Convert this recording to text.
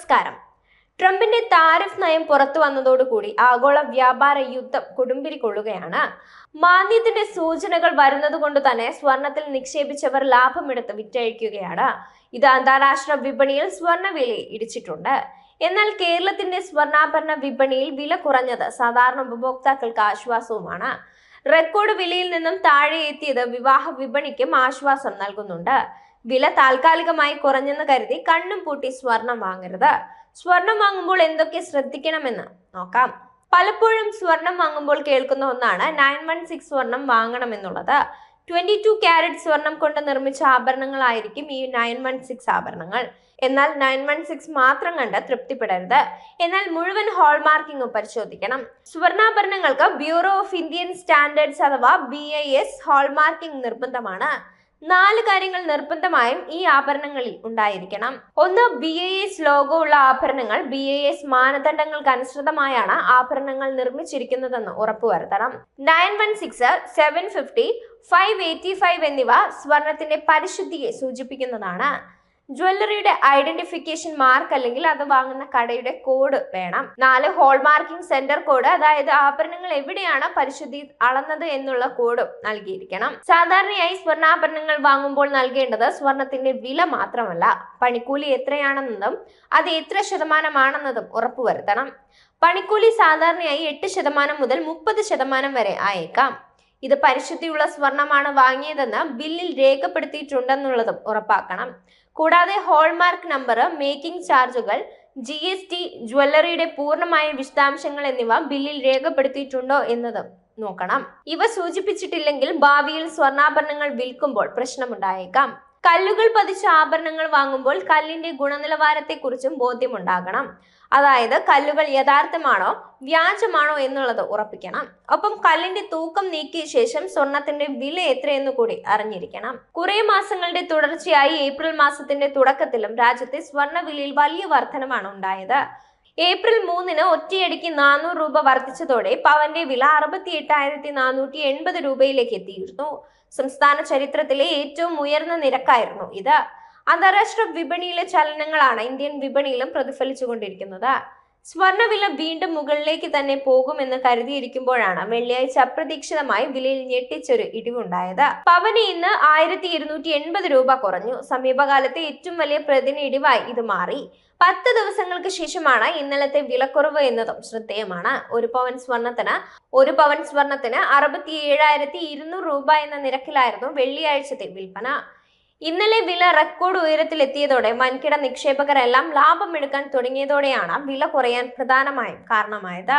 നമസ്കാരം. ട്രംപിന്റെ താരിഫ് നയം പുറത്തു വന്നതോടുകൂടി ആഗോള വ്യാപാര യുദ്ധം കൊടുമ്പിരി കൊള്ളുകയാണ്. സൂചനകൾ വരുന്നത് കൊണ്ട് തന്നെ സ്വർണത്തിൽ നിക്ഷേപിച്ചവർ ലാഭമെടുത്ത് വിറ്റഴിക്കുകയാണ്. ഇത് അന്താരാഷ്ട്ര വിപണിയിൽ വില ഇടിച്ചിട്ടുണ്ട്. എന്നാൽ കേരളത്തിന്റെ സ്വർണാഭരണ വിപണിയിൽ വില കുറഞ്ഞത് സാധാരണ ഉപഭോക്താക്കൾക്ക് ആശ്വാസവുമാണ്. റെക്കോർഡ് വിലയിൽ നിന്നും താഴെ എത്തിയത് വിവാഹ വിപണിക്കും ആശ്വാസം നൽകുന്നുണ്ട്. വില താൽക്കാലികമായി കുറഞ്ഞെന്ന് കരുതി കണ്ണും പൂട്ടി സ്വർണം വാങ്ങരുത്. സ്വർണം വാങ്ങുമ്പോൾ എന്തൊക്കെ ശ്രദ്ധിക്കണമെന്ന് നോക്കാം. പലപ്പോഴും സ്വർണം വാങ്ങുമ്പോൾ കേൾക്കുന്ന ഒന്നാണ് നയൻ വൺ സിക്സ് സ്വർണം വാങ്ങണമെന്നുള്ളത്. ട്വന്റി ടു ക്യാരറ്റ് സ്വർണം കൊണ്ട് നിർമ്മിച്ച ആഭരണങ്ങളായിരിക്കും ഈ നയൻ വൺ സിക്സ് ആഭരണങ്ങൾ. എന്നാൽ നയൻ വൺ സിക്സ് മാത്രം കണ്ട് തൃപ്തിപ്പെടരുത്. എന്നാൽ മുഴുവൻ ഹോൾമാർക്കിംഗും പരിശോധിക്കണം. സ്വർണാഭരണങ്ങൾക്ക് ബ്യൂറോ ഓഫ് ഇന്ത്യൻ സ്റ്റാൻഡേർഡ്സ് അഥവാ ബി ഐ എസ് ഹോൾമാർക്കിംഗ് നിർബന്ധമാണ്. നാല് കാര്യങ്ങൾ നിർബന്ധമായും ഈ ആഭരണങ്ങളിൽ ഉണ്ടായിരിക്കണം. ഒന്ന് ബി ഐ എസ് ലോഗോ ഉള്ള ആഭരണങ്ങൾ. ബി ഐ എസ് മാനദണ്ഡങ്ങൾക്ക് അനുസൃതമായാണ് ആഭരണങ്ങൾ നിർമ്മിച്ചിരിക്കുന്നതെന്ന് ഉറപ്പുവരുത്തണം nine one six seven fifty five eighty five എന്നിവ സ്വർണത്തിന്റെ പരിശുദ്ധിയെ സൂചിപ്പിക്കുന്നതാണ്. ജ്വല്ലറിയുടെ ഐഡന്റിഫിക്കേഷൻ മാർക്ക് അല്ലെങ്കിൽ അത് വാങ്ങുന്ന കടയുടെ കോഡ് വേണം. നാല് ഹോൾമാർക്കിംഗ് സെന്റർ കോഡ് അതായത് ആഭരണങ്ങൾ എവിടെയാണ് പരിശുദ്ധി അളന്നത് എന്നുള്ള കോഡ് നൽകിയിരിക്കണം. സാധാരണയായി സ്വർണാഭരണങ്ങൾ വാങ്ങുമ്പോൾ നൽകേണ്ടത് സ്വർണത്തിന്റെ വില മാത്രമല്ല പണിക്കൂലി എത്രയാണെന്നതും അത് എത്ര ശതമാനമാണെന്നതും ഉറപ്പുവരുത്തണം. പണിക്കൂലി സാധാരണയായി എട്ട് ശതമാനം മുതൽ മുപ്പത് ശതമാനം വരെ ആയേക്കാം. ഇത് പരിശുദ്ധിയുള്ള സ്വർണമാണ് വാങ്ങിയതെന്ന് ബില്ലിൽ രേഖപ്പെടുത്തിയിട്ടുണ്ടെന്നുള്ളതും ഉറപ്പാക്കണം. കൂടാതെ ഹോൾമാർക്ക് നമ്പർ മേക്കിംഗ് ചാർജുകൾ ജി എസ് ടി ജ്വല്ലറിയുടെ പൂർണമായ വിശദാംശങ്ങൾ എന്നിവ ബില്ലിൽ രേഖപ്പെടുത്തിയിട്ടുണ്ടോ എന്നതും നോക്കണം. ഇവ സൂചിപ്പിച്ചിട്ടില്ലെങ്കിൽ ഭാവിയിൽ സ്വർണാഭരണങ്ങൾ വിൽക്കുമ്പോൾ പ്രശ്നമുണ്ടായേക്കാം. കല്ലുകൾ പതിച്ച ആഭരണങ്ങൾ വാങ്ങുമ്പോൾ കല്ലിന്റെ ഗുണനിലവാരത്തെക്കുറിച്ചും ബോധ്യമുണ്ടാകണം. അതായത് കല്ലുകൾ യഥാർത്ഥമാണോ വ്യാജമാണോ എന്നുള്ളത് ഉറപ്പിക്കണം. ഒപ്പം കല്ലിന്റെ തൂക്കം നീക്കിയ ശേഷം സ്വർണത്തിന്റെ വില എത്രയെന്ന് കൂടി അറിഞ്ഞിരിക്കണം. കുറെ മാസങ്ങളുടെ തുടർച്ചയായി ഏപ്രിൽ മാസത്തിന്റെ തുടക്കത്തിലും രാജ്യത്തെ സ്വർണ വിലയിൽ വലിയ വർധനമാണ് ഉണ്ടായത്. ഏപ്രിൽ മൂന്നിന് ഒറ്റയടിക്ക് നാനൂറ് രൂപ വർദ്ധിച്ചതോടെ പവന്റെ വില അറുപത്തി എട്ടായിരത്തി നാനൂറ്റി എൺപത് രൂപയിലേക്ക് എത്തിയിരുന്നു. സംസ്ഥാന ചരിത്രത്തിലെ ഏറ്റവും ഉയർന്ന നിരക്കായിരുന്നു ഇത്. അന്താരാഷ്ട്ര വിപണിയിലെ ചലനങ്ങളാണ് ഇന്ത്യൻ വിപണിയിലും പ്രതിഫലിച്ചുകൊണ്ടിരിക്കുന്നത്. സ്വർണവില വീണ്ടും മുകളിലേക്ക് തന്നെ പോകുമെന്ന് കരുതിയിരിക്കുമ്പോഴാണ് വെള്ളിയാഴ്ച അപ്രതീക്ഷിതമായി വിലയിൽ ഞെട്ടിച്ചൊരു ഇടിവുണ്ടായത്. പവന് ഇന്ന് ആയിരത്തി ഇരുന്നൂറ്റി എൺപത് രൂപ കുറഞ്ഞു. സമീപകാലത്തെ ഏറ്റവും വലിയ പ്രതിന ഇടിവായി ഇത് മാറി. പത്ത് ദിവസങ്ങൾക്ക് ശേഷമാണ് ഇന്നലത്തെ വിലക്കുറവ് എന്നതും ശ്രദ്ധേയമാണ്. ഒരു പവൻ സ്വർണത്തിന് ഒരു പവൻ സ്വർണത്തിന് അറുപത്തി ഏഴായിരത്തി ഇരുന്നൂറ് രൂപ എന്ന നിരക്കിലായിരുന്നു വെള്ളിയാഴ്ചത്തെ വിൽപ്പന. ഇന്നലെ വില റെക്കോർഡ് ഉയരത്തിലെത്തിയതോടെ വൻകിട നിക്ഷേപകരെല്ലാം ലാഭമെടുക്കാൻ തുടങ്ങിയതോടെയാണ് വില കുറയാൻ പ്രധാനമായും കാരണമായത്.